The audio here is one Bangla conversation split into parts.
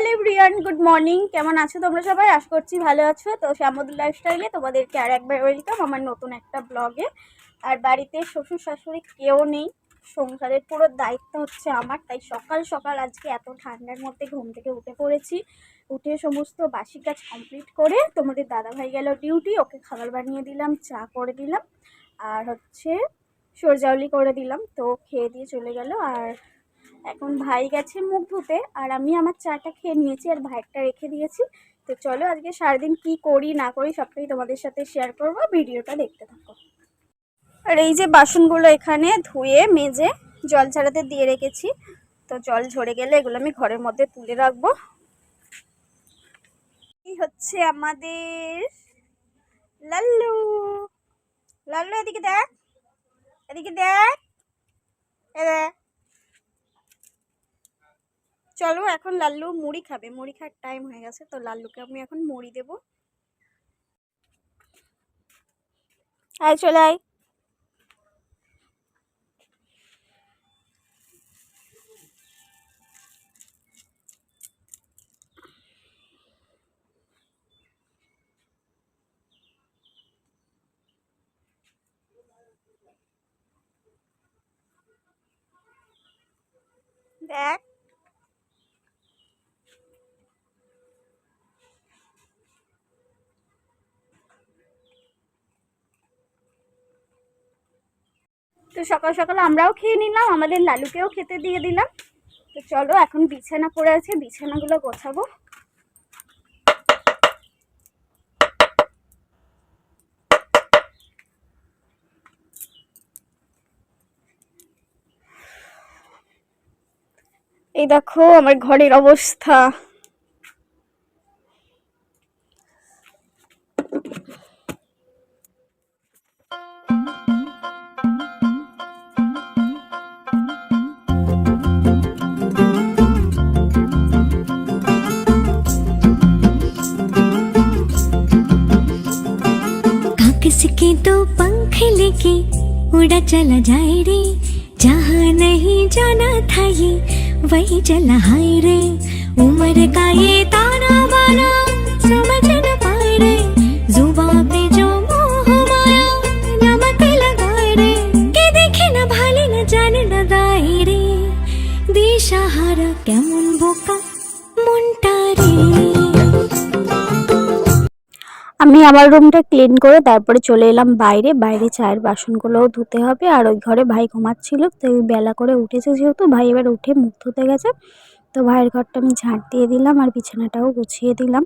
হ্যালো ব্রিয়ান গুড মর্নিং কেমন আছো তোমরা সবাই? আশা করছি ভালো আছো। তো শ্যামদুল লাইফস্টাইলে তোমাদেরকে আর একবার ওয়েলকাম আমার নতুন একটা ব্লগে আর বাড়িতে শ্বশুর শাশুড়ি কেউ নেই। সংসারের পুরো দায়িত্ব হচ্ছে আমার। তাই সকাল সকাল আজকে এত ঠান্ডার মধ্যে ঘুম থেকে উঠে পড়েছি। উঠে সমস্ত বাসি কাজ কমপ্লিট করে তোমাদের দাদাভাই গেল ডিউটি ওকে খাবার বানিয়ে দিলাম, চা করে দিলাম। আর হচ্ছে সরজাউলি করে দিলাম। তো খেয়ে দিয়ে চলে গেল। আর এখন ভাই গেছে মুখ ধুতে, আর আমি আমার চাটা খেয়ে নিয়েছি আর ভাইয়েরটা রেখে দিয়েছি। তো চলো আজকে সারাদিন কি করি, না করি, সবটাই তোমাদের সাথে শেয়ার করব। ভিডিওটা দেখতে থাকো। আর এই যে বাসনগুলো এখানে ধুয়ে, মেজে জল ছাড়াতে দিয়ে রেখেছি। তো জল ঝরে গেলে এগুলো আমি ঘরের মধ্যে তুলে রাখব। এই হচ্ছে আমাদের লাল্লু। লাল্লু, এদিকে দেখ। এদিকে দেখ। এ দেখ। চলো এখন লাল্লু মুড়ি খাবে। মুড়ি খাওয়ার টাইম হয়ে গেছে, তো লাল্লুকে আমি এখন মুড়ি দেবো। আয়, চলে আয়। দেখ। তো সকাল সকাল আমরাও খেয়ে নিলাম, আমাদের লালুকেও খেতে দিয়ে দিলাম। তো চলো, এখন বিছানা পড়ে আছে, বিছানাগুলো গোছাবো। এই দেখো, আমার ঘরের অবস্থা। उड़ा चला जाए रे। जहा नहीं जाना था ये, वही चला हाय रे। उम्र का ये ताना बाना আমি আমার রুমটা ক্লিন করে তারপরে চলে এলাম বাইরে। বাইরে চায়ের বাসনগুলোও ধুতে হবে। আর ওই ঘরে ভাই ঘুমাচ্ছিল তো বেলা করে উঠেছে যেহেতু। ভাই এবার উঠে মুখ ধুতে গেছে। তো ভাইয়ের ঘরটা আমি ঝাঁট দিয়ে দিলাম আর বিছানাটাও গুছিয়ে দিলাম।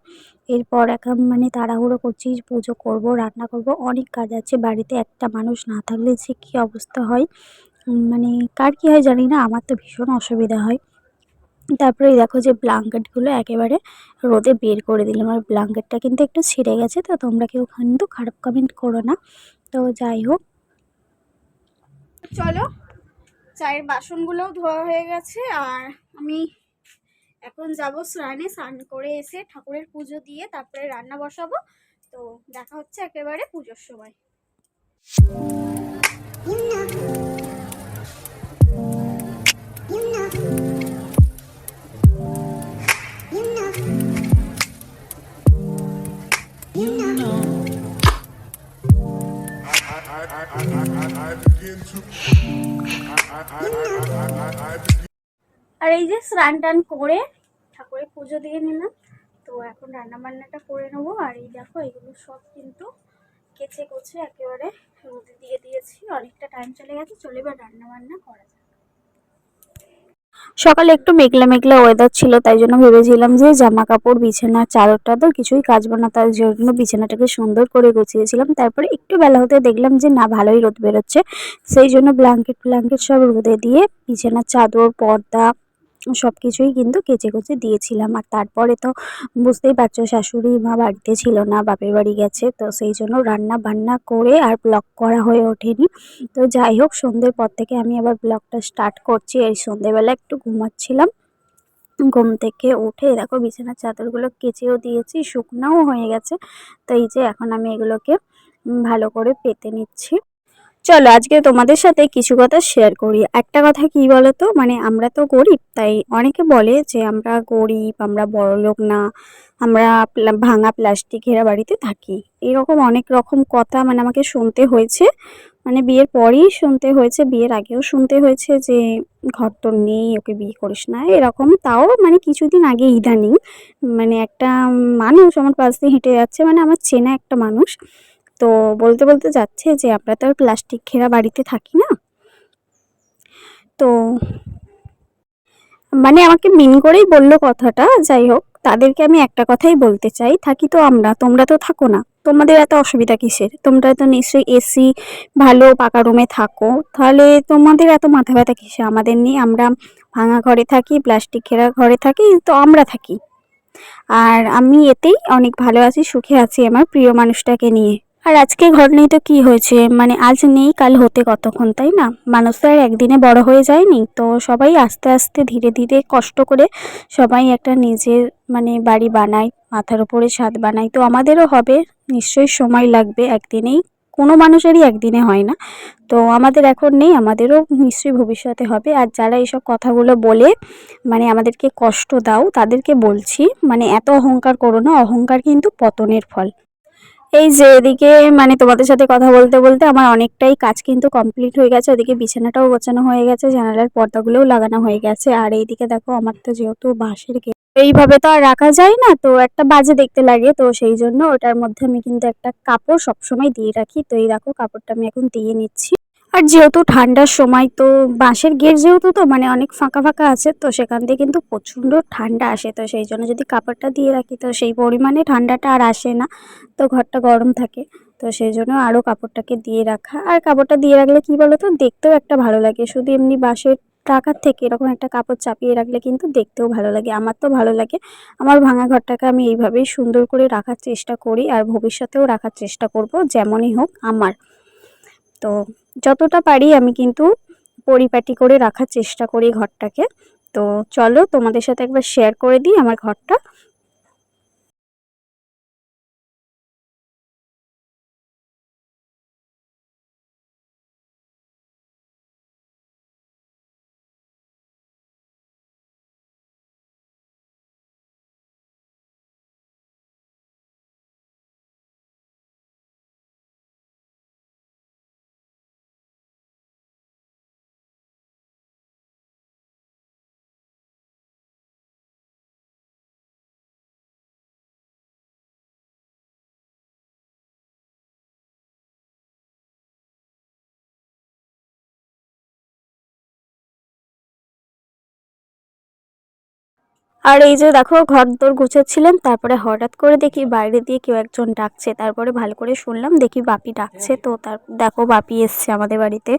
এরপর এখন মানে তাড়াহুড়ো করছি, পুজো করব, রান্না করব। অনেক কাজ আছে বাড়িতে। একটা মানুষ না থাকলে যে কী অবস্থা হয়? মানে কার কী হয় জানি না। আমার তো ভীষণ অসুবিধা হয়। তারপরে দেখো যে ব্ল্যাঙ্কেটগুলো একেবারে রোদে বের করে দিলাম। আর ব্ল্যাঙ্কেটটা কিন্তু একটু ছিঁড়ে গেছে, তো তোমরা কেউ কিন্তু খারাপ কমেন্ট করো না। তো যাই হোক। চলো, চায়ের বাসনগুলোও ধোয়া হয়ে গেছে। আর আমি এখন যাব স্নানে, স্নান করে এসে ঠাকুরের পুজো দিয়ে তারপরে রান্না বসাবো। তো দেখা হচ্ছে একেবারে পুজোর সময়। এই যে স্নান টান করে ঠাকুরের পুজো দিয়ে নিলাম। তো এখন রান্না বান্নাটা করে নেব। আর এই দেখো, এগুলো সব কিন্তু কেচে কুচে একেবারে রোদে দিয়ে দিয়েছি। অনেকটা টাইম চলে গেছে, চলে এবার রান্না বান্না করা যাক। সকালে একটু মেঘলা মেঘলা ওয়েদার ছিল, তাই জন্য ভেবেছিলাম যে জামা কাপড় বিছানা চাদরটা তো কিছুই কাচবো না, তার জন্য বিছানাটাকে সুন্দর করে গুছিয়েছিলাম। তারপরে একটু বেলা হতে দেখলাম যে না, ভালোই রোদ বেরোচ্ছে। সেই জন্য ব্ল্যাঙ্কেট ব্ল্যাঙ্কেট সব রোদে দিয়ে বিছানার চাদর, পর্দা সব কিছুই কিন্তু কেচে কুচে দিয়েছিলাম। আর তারপরে তো বুঝতেই পারছ, শাশুড়ি মা বাড়িতে ছিল না, বাপের বাড়ি গেছে, তো সেই জন্য রান্না বান্না করে আর ব্লগ করা হয়ে ওঠেনি। তো যাই হোক, সন্ধ্যের পর থেকে আমি আবার ব্লগটা স্টার্ট করছি। এই সন্ধ্যেবেলা একটু ঘুমাচ্ছিলাম। ঘুম থেকে উঠে দেখো বিছানার চাদরগুলো কেচেও দিয়েছি, শুকনাও হয়ে গেছে। তো এই যে এখন আমি এগুলোকে ভালো করে পেতে নিচ্ছি। চলো আজকে তোমাদের সাথে কিছু কথা শেয়ার করি। একটা কথা কি বলো তো মানে আমরা তো গরিব, তাই অনেকে বলে যে আমরা গরিব, আমরা বড়লোক না, আমরা ভাঙা প্লাস্টিক ঘেরা বাড়িতে থাকি। এরকম অনেক রকম কথা মানে আমাকে শুনতে হয়েছে। মানে বিয়ের পরেই শুনতে হয়েছে, বিয়ের আগেও শুনতে হয়েছে যে ঘর তোর নেই, ওকে বিয়ে করিস না, এরকম। তাও মানে কিছুদিন আগে ইদানিং মানে একটা মানুষ আমার পাশ দিয়ে হেঁটে যাচ্ছে মানে আমার চেনা একটা মানুষ। তো বলতে বলতে যাচ্ছে যে আমরা তো আর প্লাস্টিক ঘেরা বাড়িতে থাকি না। তো মানে আমাকে মিন করেই বলল কথাটা, যাই হোক, তাদেরকে আমি একটা কথাই বলতে চাই, থাকি তো আমরা, তোমরা তো থাকো না। তোমাদের এত অসুবিধা কিসের? তোমরা তো নিশ্চয়ই এসি, ভালো পাকা রুমে থাকো। তাহলে তোমাদের এত মাথা ব্যথা কিসে আমাদের নিয়ে আমরা ভাঙা ঘরে থাকি, প্লাস্টিক ঘেরা ঘরে থাকি, তো আমরা থাকি। আর আমি এতেই অনেক ভালো আছি, সুখে আছি আমার প্রিয় মানুষটাকে নিয়ে। আর আজকে ঘর নেই তো কি হয়েছে? মানে আজ নেই, কাল হতে কতক্ষণ, তাই না? মানুষ তো আর একদিনে বড় হয়ে যায়নি। তো সবাই আস্তে আস্তে ধীরে ধীরে কষ্ট করে সবাই একটা নিজের মানে বাড়ি বানায়, মাথার উপরে ছাদ বানায়। তো আমাদেরও হবে, নিশ্চয়ই সময় লাগবে একদিনেই। কোনো মানুষেরই একদিনে হয় না। তো আমাদের এখন নেই, আমাদেরও নিশ্চয়ই ভবিষ্যতে হবে। আর যারা এইসব কথাগুলো বলে মানে আমাদেরকে কষ্ট দাও, তাদেরকে বলছি মানে এত অহংকার করো না, অহংকার কিন্তু পতনের ফল। এই যে এদিকে মানে তোমাদের সাথে কথা বলতে বলতে আমার অনেকটাই কাজ কিন্তু কমপ্লিট হয়ে গেছে। ওদিকে বিছানাটাও গোছানো হয়ে গেছে, জানালার পর্দাগুলোও লাগানো হয়ে গেছে। আর এইদিকে দেখো, আমার তো যেহেতু বাঁশের গেট, এইভাবে তো আর রাখা যায় না, তো একটা বাজে দেখতে লাগে। তো সেই জন্য ওটার মধ্যে আমি কিন্তু একটা কাপড় সবসময় দিয়ে রাখি। তো এই দেখো, কাপড়টা আমি এখন দিয়ে নিচ্ছি। আর যেহেতু ঠান্ডার সময়, তো বাঁশের গেট যেহেতু তো মানে অনেক ফাঁকা ফাঁকা আছে, তো সেখান থেকে কিন্তু প্রচণ্ড ঠান্ডা আসে। তো সেই জন্য যদি কাপড়টা দিয়ে রাখি, তো সেই পরিমাণে ঠান্ডাটা আর আসে না, তো ঘরটা গরম থাকে। তো সেই জন্য আরও কাপড়টাকে দিয়ে রাখা। আর কাপড়টা দিয়ে রাখলে কি বলো তো দেখতেও একটা ভালো লাগে। শুধু এমনি বাঁশের টাকার থেকে এরকম একটা কাপড় চাপিয়ে রাখলে কিন্তু দেখতেও ভালো লাগে। আমার তো ভালো লাগে। আমার ভাঙা ঘরটাকে আমি এইভাবেই সুন্দর করে রাখার চেষ্টা করি, আর ভবিষ্যতেও রাখার চেষ্টা করব, যেমনই হোক আমার। তো যতটা পারি আমি কিন্তু পরিপাটি করে রাখার চেষ্টা করি ঘরটাকে। তো চলো তোমাদের সাথে একবার শেয়ার করে দিই আমার ঘরটা। আর এই যে দেখো ঘর দোর গুছাচ্ছিলাম তারপরে হঠাৎ করে দেখি বাইরে দিয়ে কেউ একজন ডাকছে। তারপরে ভালো করে শুনলাম, দেখি বাপি ডাকছে। তো তার, দেখো বাপি এসছে আমাদের বাড়িতে।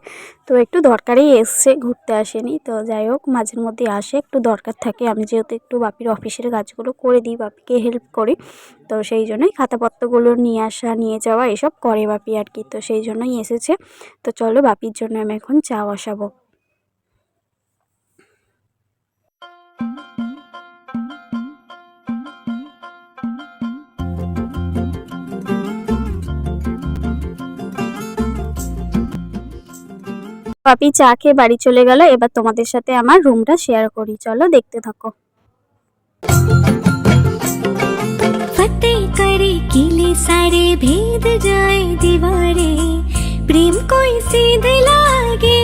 তো একটু দরকারেই এসছে, ঘুরতে আসেনি। তো যাই হোক, মাঝের মধ্যে আসে, একটু দরকার থাকে। আমি যেহেতু একটু বাপির অফিসের কাজগুলো করে দিই, বাপিকে হেল্প করি। তো সেই জন্যই খাতাপত্রগুলো নিয়ে আসা, নিয়ে যাওয়া, এসব করে বাপি আর কি। তো সেই জন্যই এসেছে। তো চলো বাপির জন্য আমি এখন চা বসাবো। পাপি চা খেয়ে বাড়ি চলে গেল এবার তোমাদের সাথে আমার রুমটা শেয়ার করি চলো দেখতে থাকো फतेह करे किले सारे भेद जाए दीवारे प्रेम कोई सीध लागे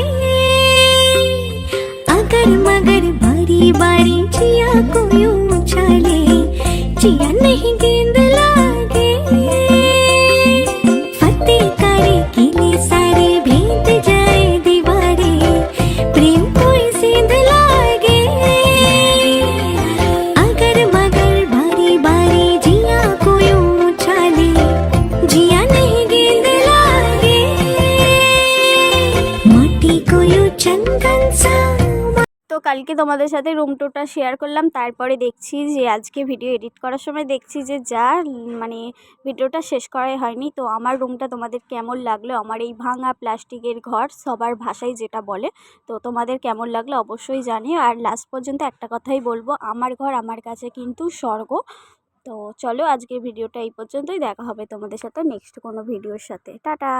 अगर मगर बारी बारी जिया को यूं उछाले जिया नहीं गेंद কালকে তোমাদের সাথে রুম টুরটা শেয়ার করলাম। তারপরে দেখছি যে আজকে ভিডিও এডিট করার সময় দেখছি যে যা মানে ভিডিওটা শেষ করাই হয়নি। তো আমার রুমটা তোমাদের কেমন লাগল? আমার এই ভাঙা প্লাস্টিকের ঘর সবার ভাষায় যেটা বলে, তো তোমাদের কেমন লাগল অবশ্যই জানি আর লাস্ট পর্যন্ত একটা কথাই বলব, আমার ঘর আমার কাছে কিন্তু স্বর্গ। তো চলো আজকের ভিডিওটা এই পর্যন্তই। দেখা হবে তোমাদের সাথে নেক্সট কোনো ভিডিওর সাথে। টাটা!